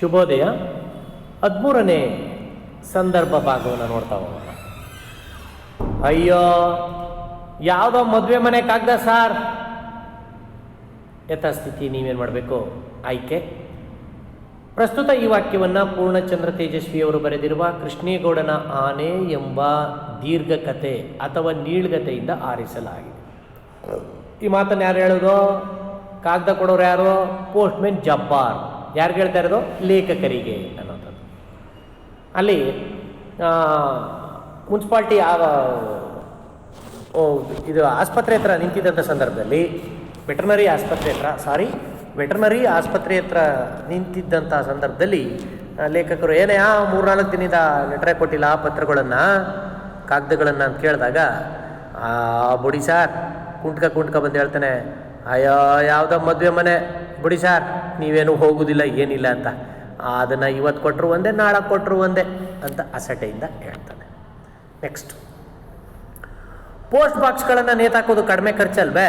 ಶುಭೋದಯ. ಹದಿಮೂರನೇ ಸಂದರ್ಭ ಭಾಗವನ್ನು ನೋಡ್ತಾ ಹೋಗೋಣ. ಅಯ್ಯೋ, ಯಾವುದೋ ಮದುವೆ ಮನೆ ಕಾಗ್ದ ಸಾರ್? ಯಥಾಸ್ಥಿತಿ ನೀವೇನು ಮಾಡಬೇಕು? ಆಯ್ಕೆ? ಪ್ರಸ್ತುತ ಈ ವಾಕ್ಯವನ್ನು ಪೂರ್ಣಚಂದ್ರ ತೇಜಸ್ವಿಯವರು ಬರೆದಿರುವ ಕೃಷ್ಣೇಗೌಡನ ಆನೆ ಎಂಬ ದೀರ್ಘಕತೆ ಅಥವಾ ನೀಳ್ಗತೆಯಿಂದ ಆರಿಸಲಾಗಿದೆ. ಈ ಮಾತನ್ನು ಯಾರು ಹೇಳೋದು? ಕಾಗದ ಕೊಡೋರು ಯಾರು? ಪೋಸ್ಟ್ಮೆನ್ ಜಬ್ಬಾರ್. ಯಾರು ಹೇಳ್ತಾ ಇರೋದು? ಲೇಖಕರಿಗೆ ಅನ್ನೋಂಥದ್ದು ಅಲ್ಲಿ ಮುನ್ಸಿಪಾಲ್ಟಿ ಓ, ಇದು ಆಸ್ಪತ್ರೆ ಹತ್ರ ನಿಂತಿದ್ದಂಥ ಸಂದರ್ಭದಲ್ಲಿ ವೆಟರ್ನರಿ ಆಸ್ಪತ್ರೆ ಹತ್ರ, ಸಾರಿ, ವೆಟರ್ನರಿ ಆಸ್ಪತ್ರೆ ಹತ್ರ ನಿಂತಿದ್ದಂಥ ಸಂದರ್ಭದಲ್ಲಿ ಲೇಖಕರು, ಏನೇ, ಆ, ಮೂರ್ನಾಲ್ಕು ದಿನದ ಲೆಟ್ರೆ ಕೊಟ್ಟಿಲ್ಲ, ಆ ಪತ್ರಗಳನ್ನು, ಕಾಗದಗಳನ್ನು ಅಂತ ಕೇಳಿದಾಗ, ಆ, ಬುಡಿ ಸಾರ್, ಕುಂಟ್ಕ ಕುಂಟ್ಕ ಬಂದು ಹೇಳ್ತಾನೆ, ಅಯ್ಯೋ, ಯಾವುದೋ ಮದುವೆ ಮನೆ ಬುಡಿ ಸಾರ್, ನೀವೇನು ಹೋಗುವುದಿಲ್ಲ ಏನಿಲ್ಲ ಅಂತ. ಅದನ್ನು ಇವತ್ತು ಕೊಟ್ಟರು ಒಂದೇ, ನಾಳೆ ಕೊಟ್ಟರು ಒಂದೇ ಅಂತ ಅಸಟೆಯಿಂದ ಹೇಳ್ತಾನೆ. ನೆಕ್ಸ್ಟ್ ಪೋಸ್ಟ್ ಬಾಕ್ಸ್ಗಳನ್ನು ನೇತಾಕೋದು ಕಡಿಮೆ ಖರ್ಚಲ್ವೇ?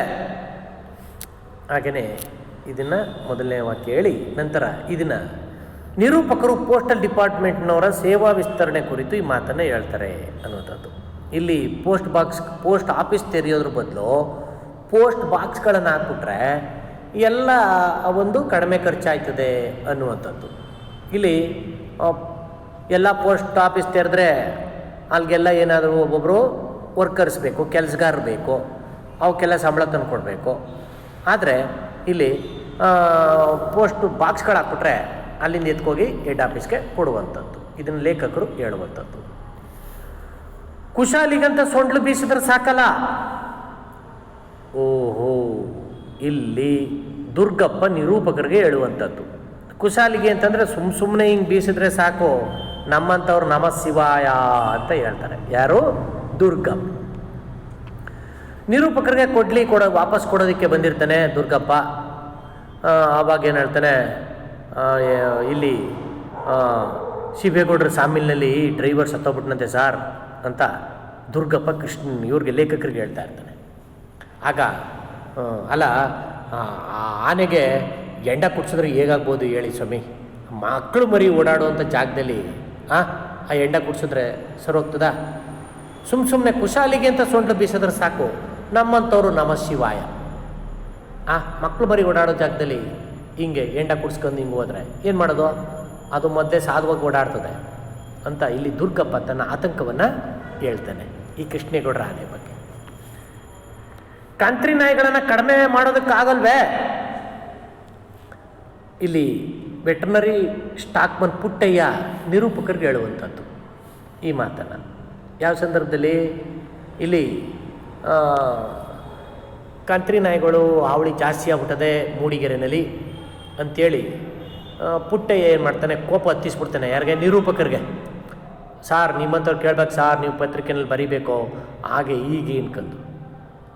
ಹಾಗೆಯೇ ಇದನ್ನು ಮೊದಲನೇ ವಾಕ್ಯ ಹೇಳಿ, ನಂತರ ಇದನ್ನು ನಿರೂಪಕರು ಪೋಸ್ಟಲ್ ಡಿಪಾರ್ಟ್ಮೆಂಟ್ನವರ ಸೇವಾ ವಿಸ್ತರಣೆ ಕುರಿತು ಈ ಮಾತನ್ನು ಹೇಳ್ತಾರೆ ಅನ್ನುವಂಥದ್ದು. ಇಲ್ಲಿ ಪೋಸ್ಟ್ ಬಾಕ್ಸ್ ಪೋಸ್ಟ್ ಆಫೀಸ್ ತೆರೆಯೋದ್ರ ಬದಲು ಪೋಸ್ಟ್ ಬಾಕ್ಸ್ಗಳನ್ನು ಹಾಕ್ಬಿಟ್ರೆ ಎಲ್ಲ ಒಂದು ಕಡಿಮೆ ಖರ್ಚಾಯ್ತದೆ ಅನ್ನುವಂಥದ್ದು. ಇಲ್ಲಿ ಎಲ್ಲ ಪೋಸ್ಟ್ ಆಫೀಸ್ ತೆರೆದ್ರೆ ಅಲ್ಲಿಗೆಲ್ಲ ಏನಾದರೂ ಒಬ್ಬೊಬ್ಬರು ವರ್ಕರ್ಸ್ ಬೇಕು ಕೆಲಸಗಾರರು ಬೇಕು ಅವಕ್ಕೆಲ್ಲ ಸಂಬಳ ತಂದು ಕೊಡಬೇಕು. ಆದರೆ, ಇಲ್ಲಿ ಪೋಸ್ಟ್ ಬಾಕ್ಸ್ಗಳು ಹಾಕ್ಬಿಟ್ರೆ ಅಲ್ಲಿಂದ ಎತ್ಕೋಗಿ ಹೆಡ್ ಆಫೀಸ್ಗೆ ಕೊಡುವಂಥದ್ದು. ಇದನ್ನು ಲೇಖಕರು ಹೇಳುವಂಥದ್ದು. ಕುಶಾಲಿಗಂತ ಸೊಂಡ್ಲು ಬೀಸಿದ್ರೆ ಸಾಕಲ್ಲ? ಓಹೋ, ಇಲ್ಲಿ ದುರ್ಗಪ್ಪ ನಿರೂಪಕರಿಗೆ ಹೇಳುವಂಥದ್ದು. ಕುಶಾಲಿಗೆ ಅಂತಂದರೆ ಸುಮ್ಮ ಸುಮ್ಮನೆ ಹಿಂಗೆ ಬೀಸಿದ್ರೆ ಸಾಕು ನಮ್ಮಂಥವ್ರು ನಮ ಶಿವಾಯ ಅಂತ ಹೇಳ್ತಾರೆ. ಯಾರು? ದುರ್ಗಪ್ಪ. ನಿರೂಪಕರಿಗೆ ಕೊಡ್ಲಿ ಕೊಡೋ ವಾಪಸ್ ಕೊಡೋದಕ್ಕೆ ಬಂದಿರ್ತಾನೆ ದುರ್ಗಪ್ಪ. ಆವಾಗ ಏನು ಹೇಳ್ತಾನೆ ಇಲ್ಲಿ ಆ, ಶಿವೇಗೌಡರ ಸಾಮಿಲ್ನಲ್ಲಿ ಡ್ರೈವರ್ ಸತ್ತೋಗ್ಬಿಟ್ಟನಂತೆ ಸಾರ್ ಅಂತ ದುರ್ಗಪ್ಪ ಕೃಷ್ಣ ಇವ್ರಿಗೆ ಲೇಖಕರಿಗೆ ಹೇಳ್ತಾ ಇರ್ತಾನೆ. ಆಗ ಅಲ್ಲ ಆ ಆನೆಗೆ ಎಂಡ ಕುಡ್ಸಿದ್ರೆ ಹೇಗಾಗ್ಬೋದು ಹೇಳಿ ಸ್ವಾಮಿ? ಮಕ್ಕಳು ಮರಿ ಓಡಾಡುವಂಥ ಜಾಗದಲ್ಲಿ, ಆ ಆ ಎಂಡ ಕುಡಿಸಿದ್ರೆ ಸರೋಗ್ತದ? ಸುಮ್ಮ ಸುಮ್ಮನೆ ಕುಶಾಲಿಗೆ ಅಂತ ಸೊಂಟು ಬೀಸಿದ್ರೆ ಸಾಕು. ನಮ್ಮಂಥವ್ರು ನಮ ಶಿವಾಯ. ಆ ಮಕ್ಕಳು ಮರಿ ಓಡಾಡೋ ಜಾಗದಲ್ಲಿ ಹಿಂಗೆ ಎಂಡ ಕುಡ್ಸ್ಕೊಂಡು ಹಿಂಗೆ ಹೋದ್ರೆ ಏನು ಮಾಡೋದು? ಅದು ಮಧ್ಯೆ ಸಾಧುವಾಗಿ ಓಡಾಡ್ತದೆ ಅಂತ ಇಲ್ಲಿ ದುರ್ಗಪ್ಪ ತನ್ನ ಆತಂಕವನ್ನು ಹೇಳ್ತಾನೆ ಈ ಕೃಷ್ಣೇಗೌಡರ ಆನೆ ಬಗ್ಗೆ. ಕಂತ್ರಿ ನಾಯಿಗಳನ್ನು ಕಡಿಮೆ ಮಾಡೋದಕ್ಕಾಗಲ್ವೇ? ಇಲ್ಲಿ ವೆಟರ್ನರಿ ಸ್ಟಾಕ್ಮನ್ ಪುಟ್ಟಯ್ಯ ನಿರೂಪಕರಿಗೆ ಹೇಳುವಂಥದ್ದು ಈ ಮಾತನ್ನು. ಯಾವ ಸಂದರ್ಭದಲ್ಲಿ? ಇಲ್ಲಿ ಕಂತ್ರಿ ನಾಯಿಗಳು ಹಾವಳಿ ಜಾಸ್ತಿ ಆಗ್ಬಿಟ್ಟದೆ ಮೂಡಿಗೆರೆನಲ್ಲಿ ಅಂಥೇಳಿ ಪುಟ್ಟಯ್ಯ ಏನು ಮಾಡ್ತಾನೆ? ಕೋಪ ಹತ್ತಿಸ್ಬಿಡ್ತಾನೆ ಯಾರಿಗೆ? ನಿರೂಪಕರಿಗೆ. ಸಾರ್, ನಿಮ್ಮಂಥವ್ರು ಕೇಳ್ಬೇಕು ಸಾರ್, ನೀವು ಪತ್ರಿಕೆನಲ್ಲಿ ಬರೀಬೇಕೋ. ಹಾಗೆ ಹೀಗೆ ಅನ್ಕಂದು.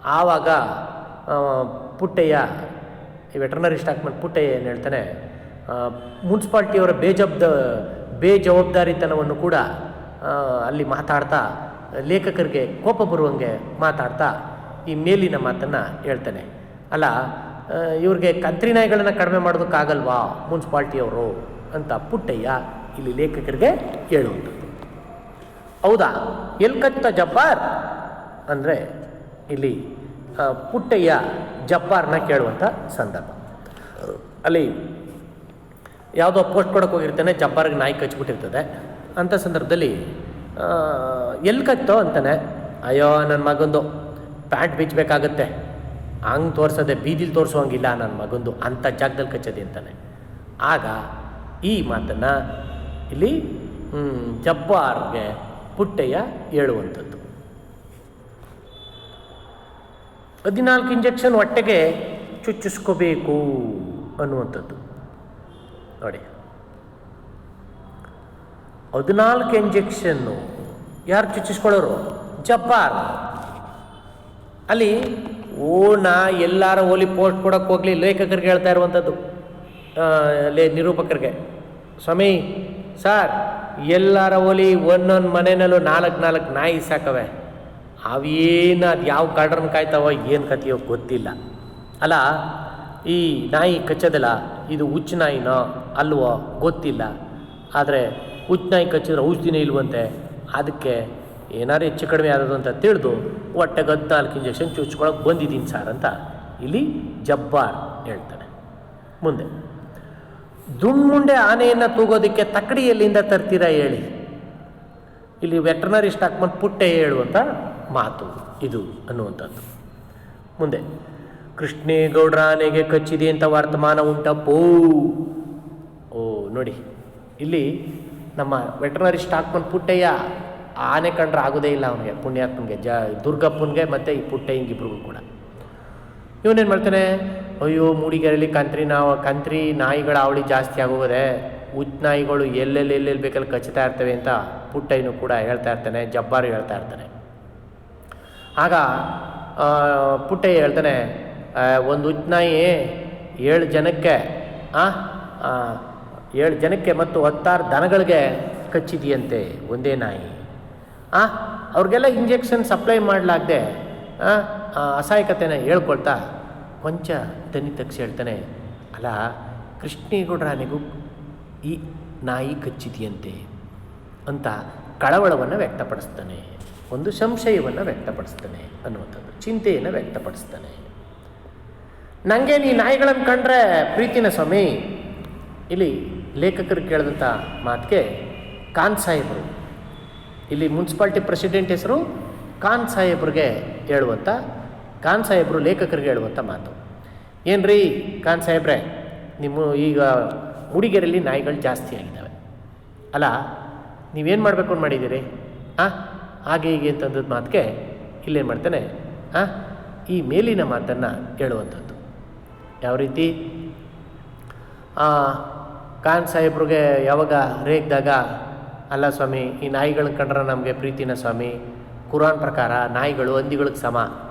ಆವಾಗ ಪುಟ್ಟಯ್ಯ ವೆಟರ್ನರಿ ಸ್ಟಾಕ್ಮನ್ ಪುಟ್ಟಯ್ಯ ಏನು ಹೇಳ್ತಾನೆ ಮುನ್ಸಿಪಾಲ್ಟಿಯವರ ಬೇಜಬ್ದ ಬೇಜವಾಬ್ದಾರಿತನವನ್ನು ಕೂಡ ಅಲ್ಲಿ ಮಾತಾಡ್ತಾ, ಲೇಖಕರಿಗೆ ಕೋಪ ಬರುವಂಗೆ ಮಾತಾಡ್ತಾ, ಈ ಮೇಲಿನ ಮಾತನ್ನು ಹೇಳ್ತಾನೆ. ಅಲ್ಲ ಇವ್ರಿಗೆ ಕತ್ರಿ ನಾಯಿಗಳನ್ನು ಕಡಿಮೆ ಮಾಡೋದಕ್ಕಾಗಲ್ವಾ ಮುನ್ಸಿಪಾಲ್ಟಿಯವರು ಅಂತ ಪುಟ್ಟಯ್ಯ ಇಲ್ಲಿ ಲೇಖಕರಿಗೆ ಹೇಳುವಂಥದ್ದು. ಹೌದಾ? ಎಲ್ಕತ್ತ ಜಬ್ಬಾರ್? ಅಂದರೆ ಇಲ್ಲಿ ಪುಟ್ಟಯ್ಯ ಜಪ್ಪಾರನ್ನ ಕೇಳುವಂಥ ಸಂದರ್ಭ. ಅಲ್ಲಿ ಯಾವುದೋ ಪೋಸ್ಟ್ ಕೊಡೋಕೆ ಹೋಗಿರ್ತಾನೆ ಜಬ್ಬಾರ್ಗೆ ನಾಯಿ ಕಚ್ಬಿಟ್ಟಿರ್ತದೆ. ಅಂಥ ಸಂದರ್ಭದಲ್ಲಿ ಎಲ್ಲಿ ಕತ್ತೋ ಅಂತಾನೆ, ಅಯ್ಯೋ ನನ್ನ ಮಗಂದು, ಪ್ಯಾಂಟ್ ಬಿಚ್ಚಬೇಕಾಗತ್ತೆ ಹಂಗೆ ತೋರಿಸೋದೆ, ಬೀದಿಲಿ ತೋರಿಸೋಂಗಿಲ್ಲ ನನ್ನ ಮಗಂದು ಅಂಥ ಜಾಗದಲ್ಲಿ ಕಚ್ಚದೆ ಅಂತಾನೆ. ಆಗ ಈ ಮಾತನ್ನು ಇಲ್ಲಿ ಜಪ್ಪಾರ್ಗೆ ಪುಟ್ಟಯ್ಯ ಹೇಳುವಂಥದ್ದು. ಹದಿನಾಲ್ಕು ಇಂಜೆಕ್ಷನ್ ಹೊಟ್ಟೆಗೆ ಚುಚ್ಚಿಸ್ಕೋಬೇಕು ಅನ್ನುವಂಥದ್ದು. ನೋಡಿ. ಹದಿನಾಲ್ಕು ಇಂಜೆಕ್ಷನ್ನು ಯಾರು ಚುಚ್ಚಿಸ್ಕೊಳ್ಳೋರು? ಜಬ್ಬಾರ್. ಅಲ್ಲಿ ಓ ನಾ ಎಲ್ಲಾರ ಓಲಿ ಪೋಸ್ಟ್ ಕೊಡೋಕ್ಕೆ ಹೋಗ್ಲಿ ಲೇಖಕರಿಗೆ ಹೇಳ್ತಾ ಇರುವಂಥದ್ದು. ಲೇ ನಿರೂಪಕರಿಗೆ. ಸ್ವಾಮಿ, ಸರ್, ಎಲ್ಲಾರ ಓಲಿ ಒಂದೊಂದು ಮನೆಯಲ್ಲೂ ನಾಲ್ಕು ನಾಲ್ಕು ನಾಯಿ ಸಾಕವೆ. ಅವೇನು ಅದು ಯಾವ ಕಡ್ರನ್ನ ಕಾಯ್ತಾವ ಏನು ಕತೆಯೋ ಗೊತ್ತಿಲ್ಲ. ಅಲ್ಲ, ಈ ನಾಯಿ ಕಚ್ಚೋದಿಲ್ಲ ಇದು ಹುಚ್ಚು ನಾಯಿನೋ ಅಲ್ವೋ ಗೊತ್ತಿಲ್ಲ. ಆದರೆ ಹುಚ್ಚು ನಾಯಿ ಕಚ್ಚಿದ್ರೆ ಔಷಧಿನೇ ಇಲ್ವಂತೆ. ಅದಕ್ಕೆ ಏನಾರು ಹೆಚ್ಚು ಕಡಿಮೆ ಆದದು ಅಂತ ತಿಳಿದು ಹೊಟ್ಟೆಗೆ ಹದಿನಾಲ್ಕು ಇಂಜೆಕ್ಷನ್ ಚುಚ್ಕೊಳಕ್ಕೆ ಬಂದಿದ್ದೀನಿ ಸರ್ ಅಂತ ಇಲ್ಲಿ ಜಬ್ಬಾರ್ ಹೇಳ್ತಾನೆ. ಮುಂದೆ ದುಣ್ಮುಂಡೆ ಆನೆಯನ್ನು ತೂಗೋದಕ್ಕೆ ತಕ್ಕಡಿ ಎಲ್ಲಿಂದ ತರ್ತೀರಾ ಹೇಳಿ. ಇಲ್ಲಿ ವೆಟ್ರನರಿ ಸ್ಟಾಕ್ ಮತ್ತು ಪುಟ್ಟೆ ಹೇಳುವಂಥ ಮಾತು. ಇದು ಅನ್ನುವಂಥದ್ದು. ಮುಂದೆ ಕೃಷ್ಣೇಗೌಡ್ರ ಆನೆಗೆ ಕಚ್ಚಿದೆ ಅಂತ ವರ್ತಮಾನ ಉಂಟಪ್ಪೋ. ಓ, ನೋಡಿ, ಇಲ್ಲಿ ನಮ್ಮ ವೆಟರ್ನರಿ ಸ್ಟಾಕ್ಮನ್ ಪುಟ್ಟಯ್ಯ ಆನೆ ಕಂಡ್ರೆ ಆಗೋದೇ ಇಲ್ಲ ಅವನಿಗೆ, ಪುಣ್ಯಾತ್ಮನಿಗೆ, ಜ, ದುರ್ಗಪ್ಪನಿಗೆ ಮತ್ತು ಈ ಪುಟ್ಟಯ್ಯಂಗಿಬ್ರಿಗೂ ಕೂಡ. ಇವನೇನು ಮಾಡ್ತಾನೆ? ಅಯ್ಯೋ ಮೂಡಿಗೆರೆಯಲ್ಲಿ ಕಂತ್ರಿ ನಾವು ಕಂತ್ರಿ ನಾಯಿಗಳ ಅವಳಿ ಜಾಸ್ತಿ ಆಗೋಗೋದೆ, ಉಚ್ ನಾಯಿಗಳು ಎಲ್ಲೆಲ್ಲಿ ಎಲ್ಲೆಲ್ಲಿ ಬೇಕಲ್ಲಿ ಕಚ್ಚುತ್ತಾ ಇರ್ತವೆ ಅಂತ ಪುಟ್ಟಯ್ಯನೂ ಕೂಡ ಹೇಳ್ತಾ ಇರ್ತಾನೆ, ಜಬ್ಬಾರು ಹೇಳ್ತಾ ಇರ್ತಾನೆ. ಆಗ ಪುಟ್ಟೆ ಹೇಳ್ತಾನೆ ಒಂದು ಉಚ್ಚ ನಾಯಿ ಏಳು ಜನಕ್ಕೆ ಏಳು ಜನಕ್ಕೆ ಮತ್ತು ಹತ್ತಾರು ದನಗಳಿಗೆ ಕಚ್ಚಿದೆಯಂತೆ ಒಂದೇ ನಾಯಿ. ಆ, ಅವ್ರಿಗೆಲ್ಲ ಇಂಜೆಕ್ಷನ್ ಸಪ್ಲೈ ಮಾಡಲಾಗ್ದೆ ಅಸಹಾಯಕತೆನ ಹೇಳ್ಕೊಳ್ತಾ ಕೊಂಚ ದನಿ ತಗ್ಸಿ ಹೇಳ್ತಾನೆ, ಅಲ್ಲ, ಕೃಷ್ಣೇಗೌಡರಾನಿಗೂ ಈ ನಾಯಿ ಕಚ್ಚಿದೆಯಂತೆ ಅಂತ ಕಳವಳವನ್ನು ವ್ಯಕ್ತಪಡಿಸ್ತಾನೆ. ಒಂದು ಸಂಶಯವನ್ನು ವ್ಯಕ್ತಪಡಿಸ್ತಾನೆ ಅನ್ನುವಂಥದ್ದು, ಚಿಂತೆಯನ್ನು ವ್ಯಕ್ತಪಡಿಸ್ತಾನೆ. ನನಗೆ ನೀ ನಾಯಿಗಳನ್ನು ಕಂಡ್ರೆ ಪ್ರೀತಿನ ಸ್ವಾಮಿ. ಇಲ್ಲಿ ಲೇಖಕರು ಕೇಳಿದಂಥ ಮಾತಿಗೆ ಖಾನ್ ಸಾಹೇಬರು. ಇಲ್ಲಿ ಮುನ್ಸಿಪಾಲ್ಟಿ ಪ್ರೆಸಿಡೆಂಟ್ ಹೆಸರು ಖಾನ್ ಸಾಹೇಬ್ರಿಗೆ ಹೇಳುವಂಥ, ಖಾನ್ ಸಾಹೇಬರು ಲೇಖಕರಿಗೆ ಹೇಳುವಂಥ ಮಾತು. ಏನ್ರಿ ಖಾನ್ ಸಾಹೇಬ್ರೆ, ನಿಮ್ಮ ಈಗ ಹುಡುಗಿಯರಲ್ಲಿ ನಾಯಿಗಳು ಜಾಸ್ತಿ ಆಗಿದ್ದಾವೆ. ಅಲ್ಲ, ನೀವೇನು ಮಾಡಬೇಕು ಅಂತ ಮಾಡಿದ್ದೀರಿ? ಆ? ಹಾಗೆ ಹೀಗೆ ಅಂತಂದದ್ದು ಮಾತಿಗೆ ಇಲ್ಲೇನು ಮಾಡ್ತಾನೆ, ಆ, ಈ ಮೇಲಿನ ಮಾತನ್ನು ಹೇಳುವಂಥದ್ದು. ಯಾವ ರೀತಿ? ಖಾನ್ ಸಾಹೇಬ್ರಿಗೆ ಯಾವಾಗ ರೇಗ್ದಾಗ ಅಲ್ಲ ಸ್ವಾಮಿ, ಈ ನಾಯಿಗಳನ್ನ ಕಂಡ್ರೆ ನಮಗೆ ಪ್ರೀತಿನ ಸ್ವಾಮಿ, ಕುರಾನ್ ಪ್ರಕಾರ ನಾಯಿಗಳು ಹಂದಿಗಳಿಗೆ ಸಮ.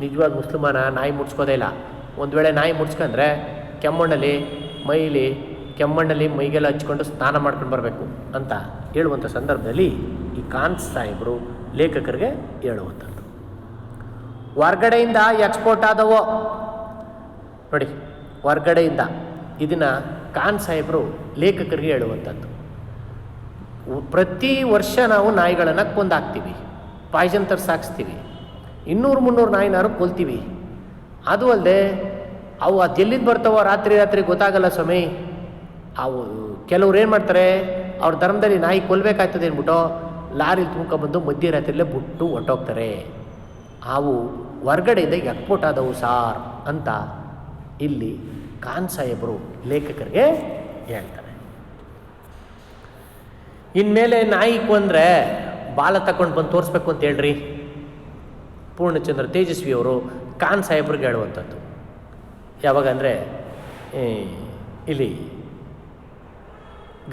ನಿಜವಾದ ಮುಸ್ಲಿಮಾನ ನಾಯಿ ಮುಡ್ಸ್ಕೋದೇ ಇಲ್ಲ. ಒಂದು ವೇಳೆ ನಾಯಿ ಮುಡ್ಸ್ಕೊಂಡ್ರೆ ಕೆಮ್ಮಣ್ಣಲ್ಲಿ ಮೈಲಿ, ಕೆಮ್ಮಣ್ಣಲ್ಲಿ ಮೈಗೆಲ್ಲ ಹಚ್ಕೊಂಡು ಸ್ನಾನ ಮಾಡ್ಕೊಂಡು ಬರಬೇಕು ಅಂತ ಹೇಳುವಂಥ ಸಂದರ್ಭದಲ್ಲಿ ಈ ಖಾನ್ ಸಾಹೇಬರು ಲೇಖಕರಿಗೆ ಹೇಳುವಂಥದ್ದು. ಹೊರ್ಗಡೆಯಿಂದ ಎಕ್ಸ್ಪೋರ್ಟ್ ಆದವೋ, ನೋಡಿ ಹೊರ್ಗಡೆಯಿಂದ ಇದನ್ನು ಖಾನ್ ಸಾಹೇಬರು ಲೇಖಕರಿಗೆ ಹೇಳುವಂಥದ್ದು. ಪ್ರತಿ ವರ್ಷ ನಾವು ನಾಯಿಗಳನ್ನು ಕೊಂದಾಕ್ತೀವಿ, ಪಾಯ್ಸನ್ ತರ್ಸಿ ಹಾಕ್ಸ್ತೀವಿ ಇನ್ನೂರು, ಮುನ್ನೂರು ನಾಯಿನಾರು ಕೊಲ್ತೀವಿ. ಅದು ಅಲ್ಲದೆ ಅವು ಅದು ಎಲ್ಲಿದ್ದು ಬರ್ತಾವೋ ರಾತ್ರಿ ರಾತ್ರಿ ಗೊತ್ತಾಗಲ್ಲ ಸ್ವಾಮಿ. ಅವು, ಕೆಲವ್ರು ಏನು ಮಾಡ್ತಾರೆ, ಅವ್ರ ಧರ್ಮದಲ್ಲಿ ನಾಯಿ ಕೊಲ್ಬೇಕಾಗ್ತದೆ ಅಂದ್ಬಿಟ್ಟು ಲಾರಿ ತೂಕ ಬಂದು ಮಧ್ಯರಾತ್ರಿಯಲ್ಲೇ ಬಿಟ್ಟು ಹೊಟ್ಟೋಗ್ತಾರೆ ಅವು ಹೊರ್ಗಡೆಯಿಂದ ಎಕ್ಸ್ಪೋರ್ಟ್ ಆದವು ಸಾರ್ ಅಂತ ಇಲ್ಲಿ ಖಾನ್ ಸಾಹೇಬರು ಲೇಖಕರಿಗೆ ಹೇಳ್ತಾರೆ. ಇನ್ಮೇಲೆ ನಾಯಿಕು ಅಂದರೆ ಬಾಲ ತಗೊಂಡು ಬಂದು ತೋರಿಸ್ಬೇಕು ಅಂತ ಹೇಳ್ರಿ. ಪೂರ್ಣಚಂದ್ರ ತೇಜಸ್ವಿ ಅವರು ಖಾನ್ ಸಾಹೇಬ್ರಿಗೆ ಹೇಳುವಂಥದ್ದು. ಯಾವಾಗ ಅಂದರೆ ಇಲ್ಲಿ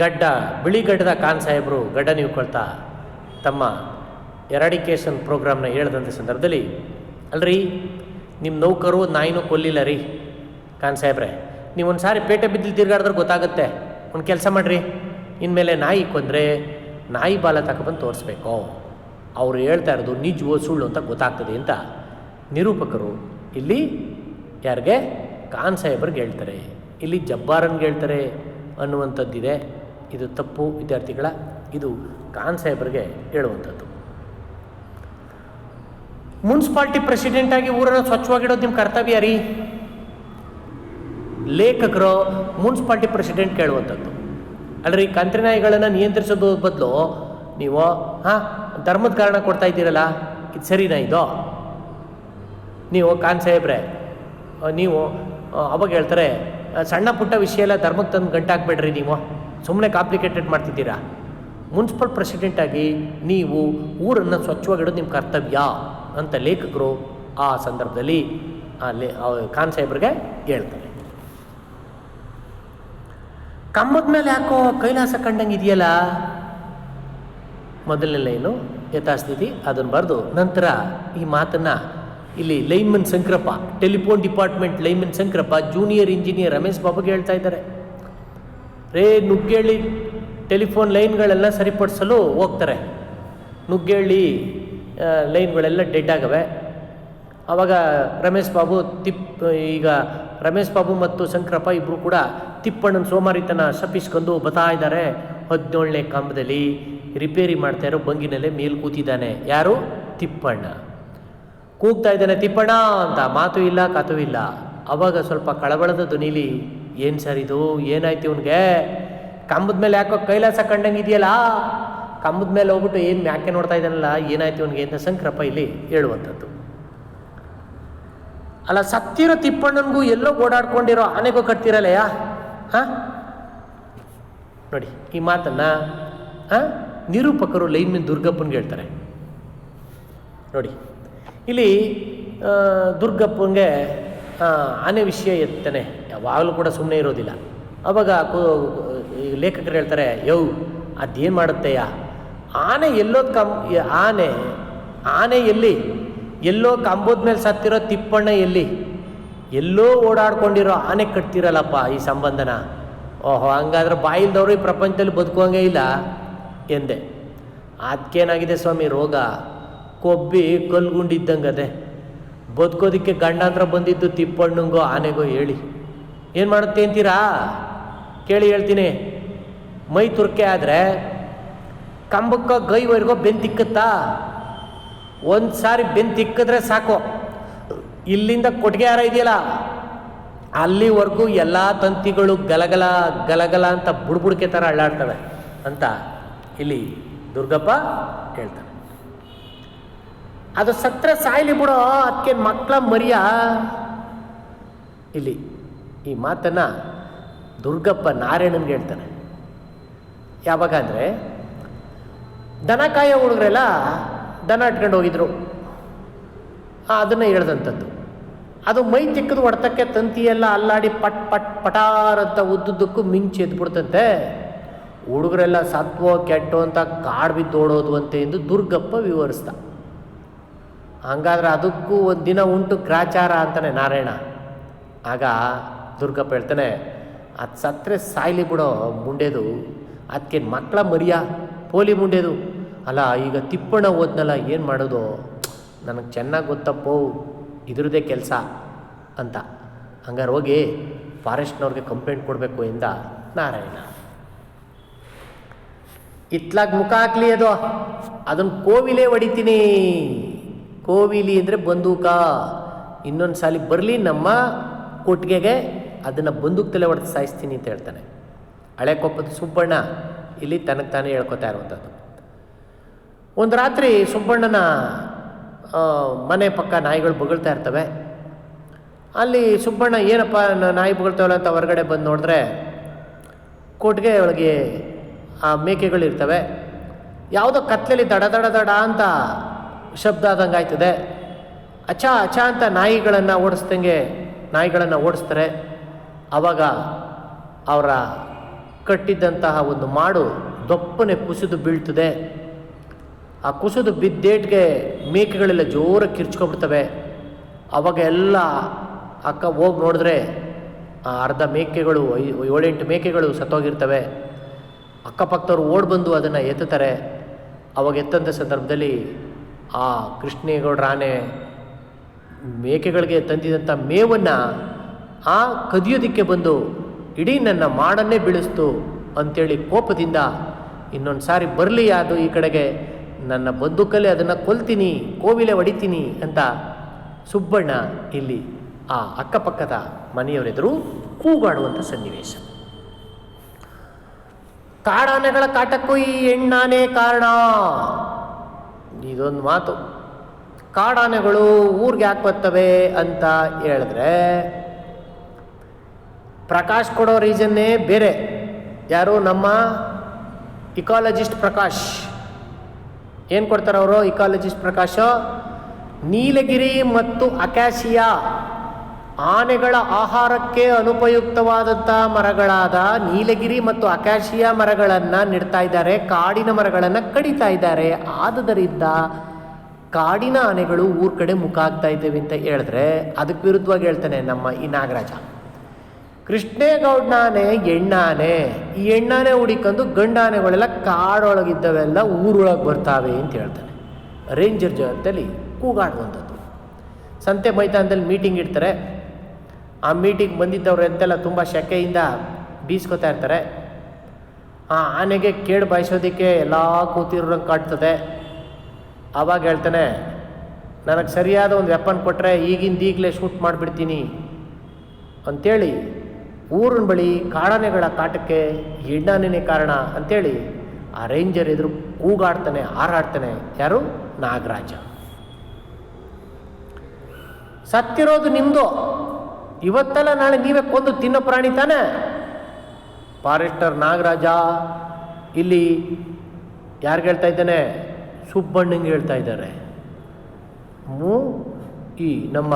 ಗಡ್ಡ, ಬಿಳಿ ಗಡ್ಡದ ಖಾನ್ ಸಾಹೇಬರು ಗಡ್ಡ ನೀವ್ಕೊಳ್ತಾ ತಮ್ಮ ಎರಾಡಿಕೇಶನ್ ಪ್ರೋಗ್ರಾಮ್ನ ಹೇಳ್ದಂಥ ಸಂದರ್ಭದಲ್ಲಿ, ಅಲ್ರಿ ನಿಮ್ಮ ನೌಕರು ನಾಯಿನೂ ಕೊಲ್ಲಿಲ್ಲ ರೀ, ಖಾನ್ ಸಾಹೇಬ್ರೆ. ನೀವು ಒಂದು ಸಾರಿ ಪೇಟೆ ಬಿದ್ದಲ್ಲಿ ತಿರ್ಗಾಡಿದ್ರೆ ಗೊತ್ತಾಗುತ್ತೆ. ಒಂದು ಕೆಲಸ ಮಾಡಿರಿ. ಇನ್ಮೇಲೆ ನಾಯಿ ಕೊಂದರೆ ನಾಯಿ ಬಾಲ ತಗೊಬಂದು ತೋರಿಸ್ಬೇಕು. ಅವರು ಹೇಳ್ತಾ ಇರೋದು ನಿಜವೋ ಸುಳ್ಳು ಅಂತ ಗೊತ್ತಾಗ್ತದೆ ಅಂತ ನಿರೂಪಕರು ಇಲ್ಲಿ ಯಾರಿಗೆ? ಖಾನ್ ಸಾಹೇಬ್ರಿಗೆ ಹೇಳ್ತಾರೆ. ಇಲ್ಲಿ ಜಬ್ಬಾರನ್ಗೆ ಹೇಳ್ತಾರೆ ಅನ್ನುವಂಥದ್ದಿದೆ. ಇದು ತಪ್ಪು ವಿದ್ಯಾರ್ಥಿಗಳ ಇದು ಖಾನ್ ಸಾಹೇಬ್ರಿಗೆ ಹೇಳುವಂಥದ್ದು. ಮುನ್ಸಿಪಾಲ್ಟಿ ಪ್ರೆಸಿಡೆಂಟ್ ಆಗಿ ಊರನ್ನು ಸ್ವಚ್ಛವಾಗಿಡೋದು ನಿಮ್ಮ ಕರ್ತವ್ಯ ರೀ? ಲೇಖಕರು ಮುನ್ಸಿಪಾಲ್ಟಿ ಪ್ರೆಸಿಡೆಂಟ್ ಕೇಳುವಂಥದ್ದು. ಅಲ್ರಿ, ಕಂತ್ರಿ ನಾಯಿಗಳನ್ನು ನಿಯಂತ್ರಿಸೋದು ಬದಲು ನೀವು, ಹಾಂ, ಧರ್ಮದ ಕಾರಣ ಕೊಡ್ತಾ ಇದ್ದೀರಲ್ಲ, ಇದು ಸರಿನಾ ಇದು? ನೀವು ಖಾನ್ ಸಾಹೇಬ್ರೆ, ನೀವು ಅವಾಗ ಹೇಳ್ತಾರೆ, ಸಣ್ಣ ಪುಟ್ಟ ವಿಷಯ ಎಲ್ಲ ಧರ್ಮಕ್ಕೆ ತಂದು ಗಂಟಾಕ್ಬೇಡ್ರಿ ನೀವು. ಸುಮ್ಮನೆ ಕಾಂಪ್ಲಿಕೇಟೆಡ್ ಮಾಡ್ತಿದ್ದೀರಾ? ಮುನ್ಸಿಪಲ್ ಪ್ರೆಸಿಡೆಂಟಾಗಿ ನೀವು ಊರನ್ನು ಸ್ವಚ್ಛವಾಗಿಡೋದು ನಿಮ್ಮ ಕರ್ತವ್ಯ ಅಂತ ಲೇಖಕರು ಆ ಸಂದರ್ಭದಲ್ಲಿ ಆ ಲೇ ಖಾನ್ ಸಾಹೇಬ್ರಿಗೆ ಹೇಳ್ತಾರೆ. ಕಂಬದ ಮೇಲೆ ಯಾಕೋ ಕೈಲಾಸ ಕಂಡಂಗೆ ಇದೆಯಲ್ಲ? ಮೊದಲನೇ ಲೈನು ಯಥಾಸ್ಥಿತಿ. ಅದನ್ನು ಬರೆದು ನಂತರ ಈ ಮಾತನ್ನು ಇಲ್ಲಿ lineman Shankarappa, telephone department lineman Shankarappa, junior engineer Ramesh ಬಾಬುಗೆ ಹೇಳ್ತಾ ಇದ್ದಾರೆ. ರೇ ನುಗ್ಗೇಳಿ ಟೆಲಿಫೋನ್ ಲೈನ್ಗಳೆಲ್ಲ ಸರಿಪಡಿಸಲು ಹೋಗ್ತಾರೆ. ನುಗ್ಗೇಳಿ ಲೈನ್ಗಳೆಲ್ಲ ಡೆಡ್ ಆಗವೆ. ಆವಾಗ ರಮೇಶ್ ಬಾಬು ತಿಪ್, ಈಗ ರಮೇಶ್ ಬಾಬು ಮತ್ತು ಶಂಕರಪ್ಪ ಇಬ್ಬರು ಕೂಡ ತಿಪ್ಪಣ್ಣನ ಸೋಮಾರಿತನ ಶಪಿಸ್ಕೊಂಡು ಬತಾ ಇದ್ದಾರೆ. ಹದಿನೇಳನೇ ಕಂಬದಲ್ಲಿ ರಿಪೇರಿ ಮಾಡ್ತಾ ಇರೋ ಬಂಗಿನಲ್ಲಿ ಮೇಲ್ ಕೂತಿದ್ದಾನೆ. ಯಾರು? ತಿಪ್ಪಣ್ಣ. ಕೂಗ್ತಾ ಇದ್ದಾನೆ, ತಿಪ್ಪಣ್ಣ ಅಂತ. ಮಾತು ಇಲ್ಲ, ಕಾತು ಇಲ್ಲ. ಅವಾಗ ಸ್ವಲ್ಪ ಕಳವಳದ ಧ್ವನಿಲಿ, ಏನು ಸರ್ ಇದು? ಏನಾಯ್ತು ಇವನಿಗೆ? ಕಂಬದ ಮೇಲೆ ಯಾಕೋ ಕೈಲಾಸ ಕಂಡಂಗೆ ಇದೆಯಲ್ಲ? ಕಂಬದ ಮೇಲೆ ಹೋಗ್ಬಿಟ್ಟು ಏನು ಯಾಕೆ ನೋಡ್ತಾ ಇದ್ದಾನಲ್ಲ? ಏನಾಯ್ತು ಇವನಿಗೆ ಅಂತ ಸಂಕ್ರಪ ಇಲ್ಲಿ ಹೇಳುವಂಥದ್ದು. ಅಲ್ಲ, ಸತ್ತಿರೋ ತಿಪ್ಪಣ್ಣನಿಗೂ ಎಲ್ಲೋ ಓಡಾಡ್ಕೊಂಡಿರೋ ಆನೆಗೂ ಕಟ್ತಿರಲ್ಲಯ್ಯ ಹಾಂ? ನೋಡಿ, ಈ ಮಾತನ್ನ ನಿರೂಪಕರು ಲೈನ್ಮನ್ ದುರ್ಗಪ್ಪನ್ಗೆ ಹೇಳ್ತಾರೆ. ನೋಡಿ, ಇಲ್ಲಿ ದುರ್ಗಪ್ಪನಿಗೆ ಆನೆ ವಿಷಯ ಎತ್ತನೆ ಯಾವಾಗಲೂ ಕೂಡ ಸುಮ್ಮನೆ ಇರೋದಿಲ್ಲ. ಅವಾಗ ಕು- ಈ ಲೇಖಕರು ಹೇಳ್ತಾರೆ, ಯೌ, ಅದೇನು ಮಾಡುತ್ತೆಯ ಆನೆ ಎಲ್ಲೋ ಕಂ ಆನೆ ಆನೆ ಎಲ್ಲಿ? ಎಲ್ಲೋ ಕಂಬದ ಮೇಲೆ ಸತ್ತಿರೋ ತಿಪ್ಪಣ್ಣ ಎಲ್ಲಿ? ಎಲ್ಲೋ ಓಡಾಡ್ಕೊಂಡಿರೋ ಆನೆ ಕಟ್ತಿರಲ್ಲಪ್ಪ ಈ ಸಂಬಂಧನ? ಓಹೋ, ಹಂಗಾದ್ರೆ ಬಾಯಿಲ್ದವರು ಈ ಪ್ರಪಂಚದಲ್ಲಿ ಬದುಕುವಂಗೆ ಇಲ್ಲ? ಎಂದೆ. ಅದಕ್ಕೇನಾಗಿದೆ ಸ್ವಾಮಿ ರೋಗ? ಕೊಬ್ಬಿ ಕಲ್ಗುಂಡಿದ್ದಂಗದೆ. ಬದುಕೋದಿಕ್ಕೆ ಗಂಡಾಂತರ ಬಂದಿದ್ದು ತಿಪ್ಪಣ್ಣಂಗೋ ಆನೆಗೋ ಹೇಳಿ. ಏನು ಮಾಡುತ್ತೆ ಅಂತೀರಾ? ಕೇಳಿ ಹೇಳ್ತೀನಿ. ಮೈ ತುರ್ಕೆ ಆದರೆ ಕಂಬಕ್ಕ ಗೈವರೆಗೋ ಬೆಂತಿಕ್ಕತ್ತಾ ಒಂದು ಸಾರಿ ಬೆಂತಿಕ್ಕಿದ್ರೆ ಸಾಕು. ಇಲ್ಲಿಂದ ಕೊಟ್ಟಿಗೆ ಹಾರ ಇದೆಯಲ್ಲ? ಅಲ್ಲಿವರೆಗೂ ಎಲ್ಲ ತಂತಿಗಳು ಗಲಗಲ ಗಲಗಲ ಅಂತ ಬುಡ್ಬುಡ್ಕೆ ಥರ ಅಳ್ಳಾಡ್ತವೆ ಅಂತ ಇಲ್ಲಿ ದುರ್ಗಪ್ಪ ಹೇಳ್ತಾನೆ. ಅದು ಸತ್ರ ಸಾಯ್ಲಿ ಬಿಡೋ ಅದಕ್ಕೆ ಮಕ್ಕಳ ಮರಿಯ? ಇಲ್ಲಿ ಈ ಮಾತನ್ನು ದುರ್ಗಪ್ಪ ನಾರಾಯಣನ್ಗೆ ಹೇಳ್ತಾನೆ. ಯಾವಾಗ ಅಂದರೆ ದನ ಕಾಯೋ ಹುಡುಗರೆಲ್ಲ ದನ ಇಟ್ಕೊಂಡು ಹೋಗಿದ್ರು. ಅದನ್ನು ಹೇಳ್ದಂಥದ್ದು. ಅದು ಮೈ ಚಿಕ್ಕದು ಹೊಡ್ತಕ್ಕೆ ತಂತಿಯೆಲ್ಲ ಅಲ್ಲಾಡಿ ಪಟ್ ಪಟ್, ಪಟಾರ್ ಅಂತ ಉದ್ದುದ್ದಕ್ಕೂ ಮಿಂಚಿ ಎದ್ಬಿಡ್ತಂತೆ. ಹುಡುಗರೆಲ್ಲ ಸತ್ವೋ, ಕೆಟ್ಟೋ ಅಂತ ಕಾಡು ಬಿದ್ದು ಓಡೋದು ಅಂತೆ ಎಂದು ದುರ್ಗಪ್ಪ ವಿವರಿಸ್ದ. ಹಂಗಾದ್ರೆ ಅದಕ್ಕೂ ಒಂದು ದಿನ ಉಂಟು ಗ್ರಾಚಾರ ಅಂತಾನೆ ನಾರಾಯಣ. ಆಗ ದುರ್ಗಪ್ಪ ಹೇಳ್ತಾನೆ, ಅದು ಸತ್ತರೆ ಸಾಯ್ಲಿ ಬಿಡೋ, ಮುಂಡೆದು ಅದಕ್ಕೆ ಮಕ್ಕಳ ಮರಿಯ? ಪೋಲಿ ಮುಂಡೆದು. ಅಲ್ಲ, ಈಗ ತಿಪ್ಪಣ್ಣ ಓದ್ನಲ್ಲ ಏನು ಮಾಡೋದು? ನನಗೆ ಚೆನ್ನಾಗಿ ಗೊತ್ತಪ್ಪೋ, ಇದ್ರದ್ದೇ ಕೆಲಸ ಅಂತ. ಹಂಗಾರೆ ಹೋಗಿ ಫಾರೆಸ್ಟ್ನವ್ರಿಗೆ ಕಂಪ್ಲೇಂಟ್ ಕೊಡಬೇಕು ಎಂದ ನಾರಾಯಣ. ಇತ್ಲಾಗ ಮುಖ ಹಾಕ್ಲಿ ಅದು. ಅದನ್ನು ಕೋವಿಲೇ ಹೊಡಿತೀನಿ. ಕೋವಿಲಿ ಅಂದರೆ ಬಂದೂಕ. ಇನ್ನೊಂದು ಸಾಲಿ ಬರಲಿ ನಮ್ಮ ಕೊಟ್ಟಿಗೆಗೆ ಅದನ್ನು ತಲೆ ಹೊಡೆದು ಸಾಯಿಸ್ತೀನಿ ಅಂತ ಹೇಳ್ತಾನೆ. ಹಳೆ ಕೊಪ್ಪದ ಸುಬ್ಬಣ್ಣ ಇಲ್ಲಿ ತನಗೆ ತಾನೇ ಹೇಳ್ಕೊತಾ ಇರುವಂಥದ್ದು. ಒಂದು ರಾತ್ರಿ ಸುಬ್ಬಣ್ಣನ ಮನೆ ಪಕ್ಕ ನಾಯಿಗಳು ಬೊಗಳ್ತಾ ಇರ್ತವೆ. ಅಲ್ಲಿ ಸುಬ್ಬಣ್ಣ, ಏನಪ್ಪ ನಾಯಿ ಬೊಗಳ್ತಾವಲ್ಲ ಅಂತ ಹೊರಗಡೆ ಬಂದು ನೋಡಿದ್ರೆ ಕೋಟ್ಗೆ ಒಳಗೆ ಆ ಮೇಕೆಗಳಿರ್ತವೆ ಯಾವುದೋ ಕತ್ಲೆಯಲ್ಲಿ ದಡ ದಡ ದಡ ಅಂತ ಶಬ್ದ ಆದಂಗೆ ಆಯ್ತದೆ. ಅಚ ಅಚ ಅಂತ ನಾಯಿಗಳನ್ನು ಓಡಿಸ್ದಂಗೆ ನಾಯಿಗಳನ್ನು ಓಡಿಸ್ತಾರೆ. ಆವಾಗ ಅವರ ಕಟ್ಟಿದ್ದಂತಹ ಒಂದು ಮಾಡು ದೊಪ್ಪನೆ ಕುಸಿದು ಬೀಳ್ತದೆ. ಆ ಕುಸಿದು ಬಿದ್ದೇಟ್ಗೆ ಮೇಕೆಗಳೆಲ್ಲ ಜೋರಾಗಿ ಕಿರ್ಚ್ಕೊಬಿಡ್ತವೆ ಅವಾಗ ಎಲ್ಲ ಅಕ್ಕ ಹೋಗಿ ನೋಡಿದ್ರೆ ಆ ಅರ್ಧ ಮೇಕೆಗಳು ಏಳೆಂಟು ಮೇಕೆಗಳು ಸತ್ತೋಗಿರ್ತವೆ. ಅಕ್ಕಪಕ್ಕದವ್ರು ಓಡ್ ಬಂದು ಅದನ್ನು ಎತ್ತುತ್ತಾರೆ. ಅವಾಗ ಎತ್ತಂಥ ಸಂದರ್ಭದಲ್ಲಿ ಆ ಕೃಷ್ಣೇಗೌಡರ ಆನೆ ಮೇಕೆಗಳಿಗೆ ತಂದಿದ್ದಂಥ ಮೇವನ್ನು ಆ ಕದಿಯೋದಕ್ಕೆ ಬಂದು ಇಡೀ ನನ್ನ ಮಾಡನ್ನೇ ಬೀಳಿಸ್ತು ಅಂತೇಳಿ ಕೋಪದಿಂದ ಇನ್ನೊಂದು ಸಾರಿ ಬರಲಿ ಅದು ಈ ಕಡೆಗೆ. ನನ್ನ ಬಂದೂಕಲ್ಲಿ ಅದನ್ನು ಕೊಲ್ತೀನಿ, ಕೋವಿಲೆ ಹೊಡಿತೀನಿ ಅಂತ ಸುಬ್ಬಣ್ಣ ಇಲ್ಲಿ ಆ ಅಕ್ಕಪಕ್ಕದ ಮನೆಯವರೆದುರು ಕೂಗಾಡುವಂಥ ಸನ್ನಿವೇಶ. ಕಾಡಾನೆಗಳ ಕಾಟಕ್ಕೂ ಈ ಹೆಣ್ಣಾನೇ ಕಾರಣ. ಇದೊಂದು ಮಾತು. ಕಾಡಾನೆಗಳು ಊರಿಗೆ ಯಾಕೆ ಬರ್ತವೆ ಅಂತ ಹೇಳಿದ್ರೆ ಪ್ರಕಾಶ್ ಕೊಡೋ ರೀಸನ್ನೇ ಬೇರೆ. ಯಾರು? ನಮ್ಮ ಇಕಾಲಜಿಸ್ಟ್ ಪ್ರಕಾಶ್. ಏನು ಕೊಡ್ತಾರೆ ಅವರು? ಇಕಾಲಜಿಸ್ಟ್ ಪ್ರಕಾಶ, ನೀಲಗಿರಿ ಮತ್ತು ಅಕ್ಯಾಸಿಯಾ ಆನೆಗಳ ಆಹಾರಕ್ಕೆ ಅನುಪಯುಕ್ತವಾದಂಥ ಮರಗಳಾದ ನೀಲಗಿರಿ ಮತ್ತು ಅಕ್ಯಾಸಿಯಾ ಮರಗಳನ್ನು ನೆಡ್ತಾ ಇದ್ದಾರೆ. ಕಾಡಿನ ಮರಗಳನ್ನು ಕಡಿತಾ ಇದ್ದಾರೆ. ಆದುದರಿಂದ ಕಾಡಿನ ಆನೆಗಳು ಊರ ಕಡೆ ಮುಖ ಆಗ್ತಾ ಇದ್ದೇವೆ ಅಂತ ಹೇಳಿದ್ರೆ, ಅದಕ್ಕೆ ವಿರುದ್ಧವಾಗಿ ಹೇಳ್ತಾನೆ ನಮ್ಮ ಈ ನಾಗರಾಜ. ಕೃಷ್ಣೇಗೌಡನಾನೆ ಎಣ್ಣಾನೆ, ಈ ಎಣ್ಣಾನೆ ಹುಡಿಕೊಂಡು ಗಂಡಾನೆಗಳೆಲ್ಲ ಕಾಡೊಳಗಿದ್ದವೆಲ್ಲ ಊರೊಳಗೆ ಬರ್ತಾವೆ ಅಂತ ಹೇಳ್ತಾನೆ. ರೇಂಜರ್ ಜಗತ್ತಲ್ಲಿ ಕೂಗಾಡುವಂಥದ್ದು ಸಂತೆ ಮೈದಾನದಲ್ಲಿ ಮೀಟಿಂಗ್ ಇಡ್ತಾರೆ. ಆ ಮೀಟಿಂಗ್ ಬಂದಿದ್ದವ್ರು ಎಂತೆಲ್ಲ ತುಂಬ ಶೆಕೆಯಿಂದ ಬೀಸ್ಕೊತಾ ಇರ್ತಾರೆ. ಆ ಆನೆಗೆ ಕೇಡು ಬಾಯಿಸೋದಕ್ಕೆ ಎಲ್ಲ ಕೂತಿರೋ ಕಾಡ್ತದೆ ಆವಾಗ ಹೇಳ್ತಾನೆ, ನನಗೆ ಸರಿಯಾದ ಒಂದು ವೆಪನ್ ಕೊಟ್ಟರೆ ಈಗಿಂದ ಈಗಲೇ ಶೂಟ್ ಮಾಡಿಬಿಡ್ತೀನಿ. ಅಂಥೇಳಿ ಊರಿನ ಬಳಿ ಕಾಡಾನೆಗಳ ಕಾಟಕ್ಕೆ ಹೆಣ್ಣಾನೆನೇ ಕಾರಣ ಅಂತೇಳಿ ಆ ರೇಂಜರ್ ಎದುರು ಕೂಗಾಡ್ತಾನೆ, ಹಾರಾಡ್ತಾನೆ. ಯಾರು? ನಾಗರಾಜ. ಸತ್ತಿರೋದು ನಿಮ್ಮದು ಇವತ್ತಲ್ಲ ನಾಳೆ ನೀವೇ ಕೊಂದು ತಿನ್ನೋ ಪ್ರಾಣಿ ತಾನೆ? ಫಾರೆಸ್ಟರ್ ನಾಗರಾಜ, ಇಲ್ಲಿ ಯಾರಿಗೆ ಹೇಳ್ತಾ ಇದ್ದಾನೆ? ಸುಬ್ಬಣ್ಣಂಗೆ ಹೇಳ್ತಾ ಇದ್ದಾರೆ. ಈ ನಮ್ಮ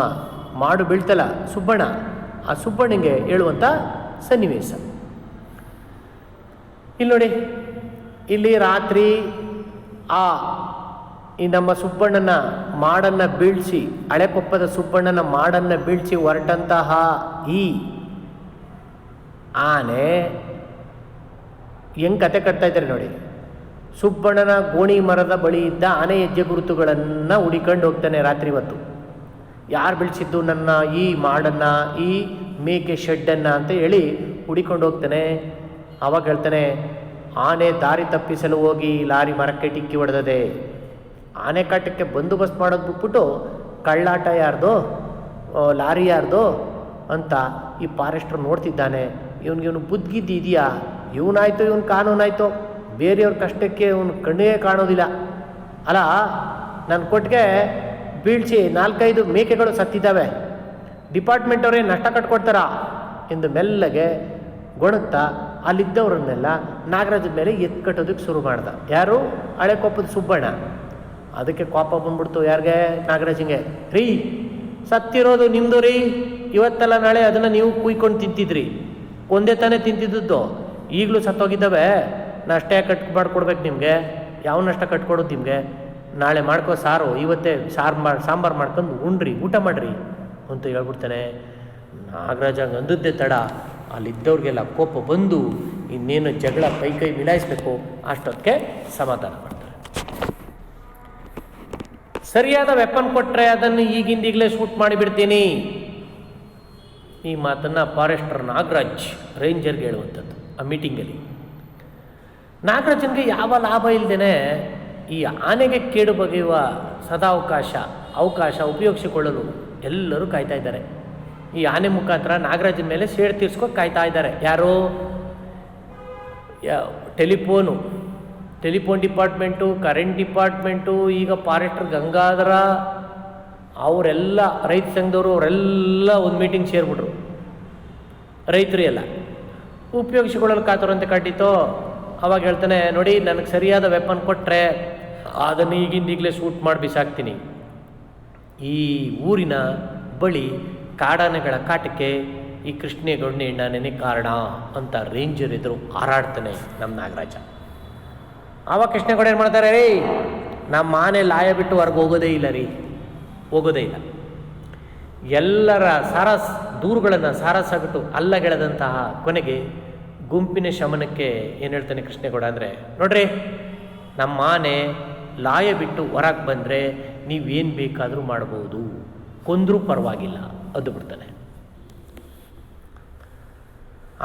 ಮಾಡು ಬೀಳ್ತಲ್ಲ, ಸುಬ್ಬಣ್ಣ. ಆ ಸುಬ್ಬಣ್ಣಗೆ ಹೇಳುವಂಥ ಸನ್ನಿವೇಶ. ಇಲ್ಲಿ ನೋಡಿ, ಇಲ್ಲಿ ರಾತ್ರಿ ಆ ಈ ನಮ್ಮ ಸುಬ್ಬಣ್ಣನ ಮಾಡನ್ನ ಬೀಳ್ಸಿ, ಹಳೆಕೊಪ್ಪದ ಸುಬ್ಬಣ್ಣನ ಮಾಡನ್ನ ಬೀಳ್ಸಿ ಹೊರಟಂತಹ ಈ ಆನೆ ಹೆಂಗ್ ಕತೆ ಕಟ್ತಾ ಇದ್ದಾರೆ ನೋಡಿ. ಸುಬ್ಬಣ್ಣನ ಗೋಣಿ ಮರದ ಬಳಿ ಇದ್ದ ಆನೆ ಹೆಜ್ಜೆ ಗುರುತುಗಳನ್ನು ಹುಡಿಕೊಂಡು ಹೋಗ್ತಾನೆ ರಾತ್ರಿ ಹೊತ್ತು. ಯಾರು ಬೆಳೆಸಿದ್ದು ನನ್ನ ಈ ಮಾಡನ್ನ, ಈ ಮೇಕೆ ಶೆಡ್ಡನ್ನು ಅಂತ ಹೇಳಿ ಹುಡಿಕೊಂಡು ಹೋಗ್ತಾನೆ. ಅವಾಗ ಹೇಳ್ತಾನೆ, ಆನೆ ದಾರಿ ತಪ್ಪಿಸಲು ಹೋಗಿ ಲಾರಿ ಮರಕ್ಕೆ ಟಿಕ್ಕಿ ಹೊಡೆದದೆ. ಆನೆ ಕಾಟಕ್ಕೆ ಬಂದೋಬಸ್ತ್ ಮಾಡೋದು ಬಿಟ್ಬಿಟ್ಟು ಕಳ್ಳಾಟ ಯಾರ್ದೋ ಲಾರಿ ಯಾರ್ದೋ ಅಂತ ಈ ಫಾರೆಸ್ಟರ್ ನೋಡ್ತಿದ್ದಾನೆ. ಇವನಿಗೆ ಇವನು ಬುದ್ಧಿಗಿದ್ದು ಇದೆಯಾ? ಇವನಾಯ್ತು, ಇವನು ಕಾನೂನಾಯ್ತು? ಬೇರೆಯವ್ರ ಕಷ್ಟಕ್ಕೆ ಇವನು ಕಣ್ಣೇ ಕಾಣೋದಿಲ್ಲ. ಅಲ್ಲ ನನ್ನ ಕೊಟ್ಟಿಗೆ ಬೀಳ್ಸಿ ನಾಲ್ಕೈದು ಮೇಕೆಗಳು ಸತ್ತಿದ್ದಾವೆ. ಡಿಪಾರ್ಟ್ಮೆಂಟ್ ಅವರೇ ನಷ್ಟ ಕಟ್ಕೊಡ್ತಾರಾ? ಎಂದು ಮೆಲ್ಲಗೆ ಗೊಣುತ್ತಾ ಅಲ್ಲಿದ್ದವರನ್ನೆಲ್ಲ ನಾಗರಾಜನ ಮೇಲೆ ಎತ್ತು ಕಟ್ಟೋದಕ್ಕೆ ಶುರು ಮಾಡ್ದ. ಯಾರು? ಹಳೆ ಕೋಪದ ಸುಬ್ಬಣ್ಣ. ಅದಕ್ಕೆ ಕೋಪ ಬಂದ್ಬಿಡ್ತು ಯಾರಿಗೆ? ನಾಗರಾಜಂಗೆ. ರೀ, ಸತ್ತಿರೋದು ನಿಮ್ಮದು ರೀ. ಇವತ್ತೆಲ್ಲ ನಾಳೆ ಅದನ್ನು ನೀವು ಕುಯ್ಕೊಂಡು ತಿಂತಿದ್ರಿ. ಒಂದೇ ತಾನೇ ತಿಂತಿದ್ದದ್ದು. ಈಗಲೂ ಸತ್ತೋಗಿದ್ದಾವೆ. ನಷ್ಟ ಕಟ್ ಮಾಡ್ಕೊಡ್ಬೇಕು ನಿಮಗೆ. ಯಾವ ನಷ್ಟ ಕಟ್ಕೊಡೋದು ನಿಮಗೆ? ನಾಳೆ ಮಾಡ್ಕೋ ಸಾರು, ಇವತ್ತೇ ಸಾರು ಮಾಡಿ ಸಾಂಬಾರು ಮಾಡ್ಕೊಂಡು ಉಣ್ರಿ, ಊಟ ಮಾಡಿರಿ ಅಂತ ಹೇಳ್ಬಿಡ್ತಾನೆ. ನಾಗರಾಜ ಅಂದದ್ದೇ, ತಡ. ಅಲ್ಲಿದ್ದವ್ರಿಗೆಲ್ಲ ಕೋಪ ಬಂದು ಇನ್ನೇನು ಜಗಳ ಕೈ ಕೈ ಮಿಲಾಯಿಸ್ಬೇಕು ಅಷ್ಟೊತ್ತಿಗೆ ಸಮಾಧಾನ ಮಾಡ್ತಾರೆ. ಸರಿಯಾದ ವೆಪನ್ ಕೊಟ್ಟರೆ ಅದನ್ನು ಈಗಿಂದೀಗಲೇ ಶೂಟ್ ಮಾಡಿಬಿಡ್ತೀನಿ. ಈ ಮಾತನ್ನು ಫಾರೆಸ್ಟರ್ ನಾಗರಾಜ್ ರೇಂಜರ್ಗೆ ಹೇಳುವಂಥದ್ದು ಆ ಮೀಟಿಂಗಲ್ಲಿ ನಾಗರಾಜನ್ಗೆ ಯಾವ ಲಾಭ ಇಲ್ಲದೇನೆ ಈ ಆನೆಗೆ ಕೇಡು ಬಗೆಯುವ ಸದಾವಕಾಶ, ಅವಕಾಶ ಉಪಯೋಗಿಸಿಕೊಳ್ಳಲು ಎಲ್ಲರೂ ಕಾಯ್ತಾ ಇದ್ದಾರೆ. ಈ ಆನೆ ಮುಖಾಂತರ ನಾಗರಾಜನ ಮೇಲೆ ಸೇಡು ತೀರ್ಸ್ಕೊ ಕಾಯ್ತಾ ಇದ್ದಾರೆ. ಯಾರು? Telephone. Telephone department, current department, ಈಗ ಫಾರೆಸ್ಟರ್ ಗಂಗಾಧರ, ಅವರೆಲ್ಲ, ರೈತ ಸಂಘದವರು ಅವರೆಲ್ಲ ಒಂದು ಮೀಟಿಂಗ್ ಸೇರಿಬಿಟ್ರು. ರೈತರು ಎಲ್ಲ ಉಪಯೋಗಿಸಿಕೊಳ್ಳಲು ಕಾತುರಂತೆ ಕಟ್ಟಿತ್ತು? ಅವಾಗ ಹೇಳ್ತಾನೆ, ನೋಡಿ, ನನಗೆ ಸರಿಯಾದ ವೆಪನ್ ಕೊಟ್ಟರೆ ಅದನ್ನು ಈಗಿಂದ ಈಗಲೇ ಶೂಟ್ ಮಾಡಿ ಬಿಸಾಕ್ತೀನಿ. ಈ ಊರಿನ ಬಳಿ ಕಾಡಾನೆಗಳ ಕಾಟಕ್ಕೆ ಈ ಕೃಷ್ಣೇಗೌಡನ ನೆನೆ ಕಾರಣ ಅಂತ ರೇಂಜರ್ ಎದುರು ಹಾರಾಡ್ತಾನೆ ನಮ್ಮ ನಾಗರಾಜ. ಆವಾಗ ಕೃಷ್ಣೇಗೌಡ ಏನು ಮಾಡ್ತಾರೆ, ರೀ ನಮ್ಮ ಮಾನೆ ಲಾಯ ಬಿಟ್ಟು ಹೊರಗೆ ಹೋಗೋದೇ ಇಲ್ಲ ರೀ, ಹೋಗೋದೇ ಇಲ್ಲ. ಎಲ್ಲರ ಸಾರಸ್, ದೂರುಗಳನ್ನು ಸಾರಸಗಟು ಅಲ್ಲಗೆಳೆದಂತಹ ಕೊನೆಗೆ ಗುಂಪಿನ ಶಮನಕ್ಕೆ ಏನು ಹೇಳ್ತಾನೆ ಕೃಷ್ಣೇಗೌಡ ಅಂದರೆ, ನೋಡ್ರಿ, ನಮ್ಮ ಆನೆ ಲಾಯ ಬಿಟ್ಟು ಹೊರಗೆ ಬಂದರೆ ನೀವೇನು ಬೇಕಾದರೂ ಮಾಡ್ಬೋದು. ಕೊಂದರೂ ಪರವಾಗಿಲ್ಲ, ಅದು ಬಿಡ್ತಾನೆ.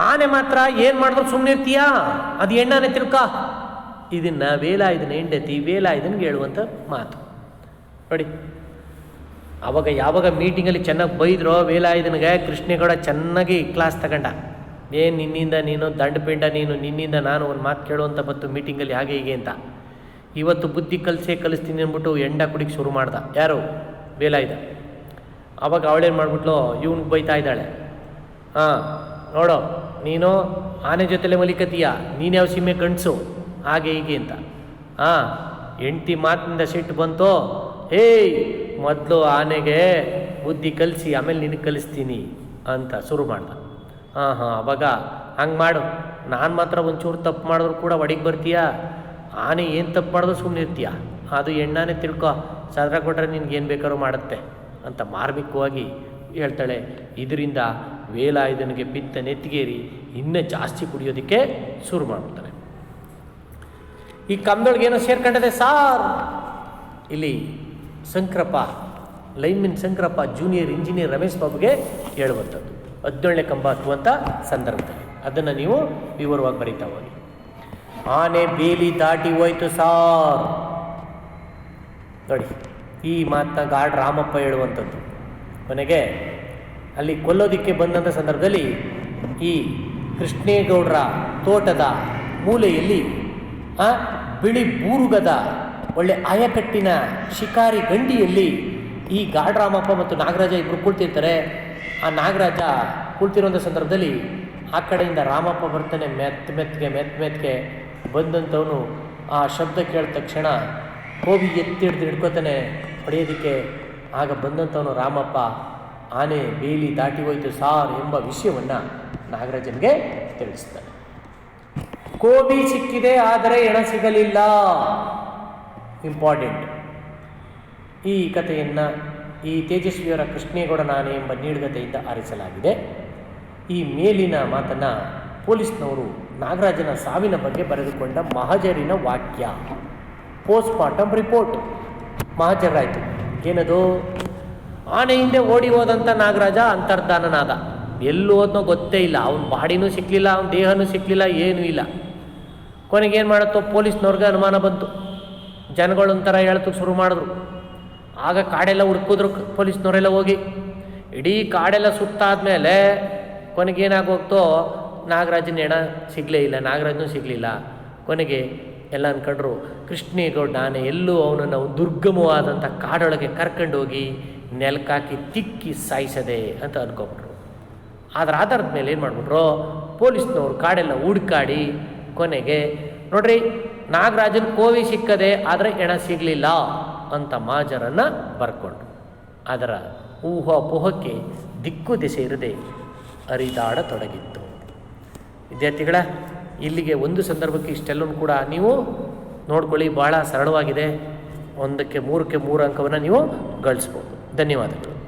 ಆನೆ ಮಾತ್ರ ಏನು ಮಾಡಿದ್ರು ಸುಮ್ಮನೆ ಇರ್ತೀಯಾ? ಅದು ಎಣ್ಣಾನೆ ತಿಳ್ಕ. ಇದನ್ನು ವೇಲ ಇದನ್ನ ಹೆಂಡತಿ ವೇಲ ಇದನ್ಗೆ ಹೇಳುವಂಥ ಮಾತು. ನೋಡಿ ಆವಾಗ ಯಾವಾಗ ಮೀಟಿಂಗಲ್ಲಿ ಚೆನ್ನಾಗಿ ಬೈದ್ರೋ ವೇಲಾಯುಧನಿಗೆ ಕೃಷ್ಣೇಗೌಡ ಚೆನ್ನಾಗಿ ಕ್ಲಾಸ್ ತಗೊಂಡ. ಏನು ನಿನ್ನಿಂದ ನೀನು ದಂಡಪಿಂಡ, ನೀನು ನಿನ್ನಿಂದ ನಾನು ಒಂದು ಮಾತು ಕೇಳುವಂತ ಬಂತು ಮೀಟಿಂಗಲ್ಲಿ ಹಾಗೆ ಹೀಗೆ ಅಂತ. ಇವತ್ತು ಬುದ್ಧಿ ಕಲಿಸೇ ಕಲಿಸ್ತೀನಿ ಅಂದ್ಬಿಟ್ಟು ಎಂಡ ಕುಡಿಕ್ ಶುರು ಮಾಡ್ದ. ಯಾರು? ಬೇಲಾಯ್ದ. ಅವಾಗ ಅವಳೇನು ಮಾಡ್ಬಿಟ್ಲು? ಇವನು ಬೈತಾ ಇದ್ದಾಳೆ. ಹಾಂ, ನೋಡೋ, ನೀನು ಆನೆ ಜೊತೆಲೆ ಮಲಿಕತೀಯ, ನೀನು ಯಾವ ಸೀಮೆ ಕಣ್ಸು ಹಾಗೆ ಹೀಗೆ ಅಂತ. ಹಾಂ ಹೆಂಡ್ತಿ ಮಾತಿನಿಂದ ಸಿಟ್ಟು ಬಂತು. ಏಯ್ ಮೊದಲು ಆನೆಗೆ ಬುದ್ಧಿ ಕಲಿಸಿ ಆಮೇಲೆ ನಿನಗೆ ಕಲಿಸ್ತೀನಿ ಅಂತ ಶುರು ಮಾಡ್ದ. ಹಾಂ ಹಾಂ ಅವಾಗ ಹಂಗೆ ಮಾಡು. ನಾನು ಮಾತ್ರ ಒಂಚೂರು ತಪ್ಪು ಮಾಡಿದ್ರು ಕೂಡ ಒಡಿಗೆ ಬರ್ತೀಯಾ? ಆನೆ ಏನು ತಪ್ಪು ಮಾಡಿದ್ರು ಸುಮ್ಮನೆ ಇರ್ತೀಯ? ಅದು ಎಣ್ಣಾನೆ ತಿಳ್ಕೊ, ಸದ್ರ ಕೊಟ್ಟರೆ ನಿನ್ಗೆ ಏನು ಬೇಕಾದ್ರೂ ಮಾಡುತ್ತೆ ಅಂತ ಮಾರ್ಮಿಕವಾಗಿ ಹೇಳ್ತಾಳೆ. ಇದರಿಂದ ವೇಲಾಯುಧನಿಗೆ ಪಿತ್ತ ನೆತ್ತಿಗೇರಿ ಇನ್ನೂ ಜಾಸ್ತಿ ಕುಡಿಯೋದಕ್ಕೆ ಶುರು ಮಾಡ್ಬಿಡ್ತಾನೆ. ಈ ಕಮ್ದೊಳಗೆ ಏನೋ ಸೇರ್ಕೊಂಡಿದೆ ಸಾರ್. ಇಲ್ಲಿ Shankarappa lineman Shankarappa, junior engineer Ramesh ಬಾಬುಗೆ ಹೇಳುವಂಥದ್ದು. ಹದಿನೇಳನೇ ಕಂಬ ಹತ್ತುವಂಥ ಸಂದರ್ಭದಲ್ಲಿ. ಅದನ್ನು ನೀವು ವಿವರವಾಗಿ ಬರೀತಾ ಹೋಗಿ. ಆನೆ ಬೇಲಿ ದಾಟಿ ಹೋಯ್ತು ಸಾರ್. ನೋಡಿ, ಈ ಮಾತನ್ನ ಗಾಡ್ ರಾಮಪ್ಪ ಹೇಳುವಂಥದ್ದು. ಕೊನೆಗೆ ಅಲ್ಲಿ ಕೊಲ್ಲೋದಿಕ್ಕೆ ಬಂದಂಥ ಸಂದರ್ಭದಲ್ಲಿ ಈ ಕೃಷ್ಣೇಗೌಡರ ತೋಟದ ಮೂಲೆಯಲ್ಲಿ ಬಿಳಿ ಬೂರುಗದ ಒಳ್ಳೆ ಆಯಕಟ್ಟಿನ ಶಿಕಾರಿ ಗಂಡಿಯಲ್ಲಿ ಈ ಗಾಡ್ರಾಮಪ್ಪ ಮತ್ತು ನಾಗರಾಜ ಇಬ್ಬರು ಕುಳ್ತಿರ್ತಾರೆ ಆ ನಾಗರಾಜ ಕುಳ್ತಿರುವಂಥ ಸಂದರ್ಭದಲ್ಲಿ ಆ ಕಡೆಯಿಂದ ರಾಮಪ್ಪ ಬರ್ತಾನೆ ಮೆತ್ತ ಮೆತ್ತಗೆ ಮೆತ್ತ ಮೆತ್ತಗೆ ಬಂದಂಥವನು ಆ ಶಬ್ದ ಕೇಳಿದ ತಕ್ಷಣ ಹೋಗಿ ಎತ್ತಿ ಹಿಡ್ದು ಹಿಡ್ಕೋತಾನೆ ಹೊಡೆಯೋದಕ್ಕೆ ಆಗ ಬಂದಂಥವನು ರಾಮಪ್ಪ, ಆನೆ ಬೇಲಿ ದಾಟಿ ಹೋಯ್ತು ಸಾರ್ ಎಂಬ ವಿಷಯವನ್ನು ನಾಗರಾಜನಿಗೆ ತಿಳಿಸ್ತಾನೆ. ಕೋಬಿ ಸಿಕ್ಕಿದೆ, ಆದರೆ ಎಣ ಸಿಗಲಿಲ್ಲ. ಇಂಪಾರ್ಟೆಂಟ್. ಈ ಕಥೆಯನ್ನು ಈ ತೇಜಸ್ವಿಯವರ ಕೃಷ್ಣೇಗೌಡ ನಾನೆ ಎಂಬ ನೀಡುಗತೆಯಿಂದ ಆರಿಸಲಾಗಿದೆ. ಈ ಮೇಲಿನ ಮಾತನ್ನು ಪೊಲೀಸ್ನವರು ನಾಗರಾಜನ ಸಾವಿನ ಬಗ್ಗೆ ಬರೆದುಕೊಂಡ ಮಹಜರಿನ ವಾಕ್ಯ. ಪೋಸ್ಟ್ ಮಾರ್ಟಮ್ ರಿಪೋರ್ಟ್ ಮಹಜರಾಯಿತು. ಏನದು? ಆನೆ ಹಿಂದೆ ಓಡಿ ಹೋದಂಥ ನಾಗರಾಜ ಅಂತರ್ಧಾನನಾದ. ಎಲ್ಲೂ ಹೋದ್ನೋ ಗೊತ್ತೇ ಇಲ್ಲ. ಅವನ ಬಾಡಿನೂ ಸಿಕ್ಕಲಿಲ್ಲ ಅವನ ದೇಹನೂ ಸಿಕ್ಕಲಿಲ್ಲ ಏನೂ ಇಲ್ಲ. ಕೊನೆಗೇನು ಮಾಡುತ್ತೋ? ಪೊಲೀಸ್ನವ್ರಿಗೆ ಅನುಮಾನ ಬಂತು. ಜನಗಳು ಒಂಥರ ಹೇಳ್ತು ಶುರು ಮಾಡಿದ್ರು. ಆಗ ಕಾಡೆಲ್ಲ ಹುಡ್ಕೋದ್ರು ಪೊಲೀಸ್ನವರೆಲ್ಲ ಹೋಗಿ. ಇಡೀ ಕಾಡೆಲ್ಲ ಸುತ್ತಾದ್ಮೇಲೆ ಕೊನೆಗೆ ಏನಾಗೋಗ್ತೋ, ನಾಗರಾಜನ ಹೆಣ ಸಿಗಲೇ ಇಲ್ಲ, ನಾಗರಾಜನೂ ಸಿಗಲಿಲ್ಲ. ಕೊನೆಗೆ ಎಲ್ಲ ಅನ್ಕೊಂಡ್ರು ಕೃಷ್ಣೇಗೌಡ ಆನೆ ಎಲ್ಲೂ ಅವನನ್ನು ದುರ್ಗಮವಾದಂಥ ಕಾಡೊಳಗೆ ಕರ್ಕೊಂಡೋಗಿ ನೆಲಕಾಕಿ ತಿಕ್ಕಿ ಸಾಯಿಸದೆ ಅಂತ ಅನ್ಕೊಂಬಿಟ್ರು ಅದರ ಆಧಾರದ ಮೇಲೆ ಏನು ಮಾಡಿಬಿಟ್ರು, ಪೊಲೀಸ್ನವ್ರು ಕಾಡೆಲ್ಲ ಹುಡ್ಕಾಡಿ ಕೊನೆಗೆ ನೋಡ್ರಿ, ನಾಗರಾಜನ ಕೋವಿ ಸಿಕ್ಕದೆ, ಆದರೆ ಹೆಣ ಸಿಗಲಿಲ್ಲ. ಅಂತ ಮಾಜರನ್ನು ಬರ್ಕೊಂಡು ಅದರ ಊಹಾಪೋಹಕ್ಕೆ ದಿಕ್ಕು ದಿಸೆ ಇರದೆ ಅರಿದಾಡತೊಡಗಿತ್ತು ವಿದ್ಯಾರ್ಥಿಗಳ, ಇಲ್ಲಿಗೆ ಒಂದು ಸಂದರ್ಭಕ್ಕೆ ಇಷ್ಟೆಲ್ಲೂ ಕೂಡ ನೀವು ನೋಡ್ಕೊಳ್ಳಿ ಭಾಳ ಸರಳವಾಗಿದೆ. ಒಂದಕ್ಕೆ ಮೂರಕ್ಕೆ ಮೂರು ಅಂಕವನ್ನು ನೀವು ಗಳಿಸ್ಬೋದು. ಧನ್ಯವಾದಗಳು.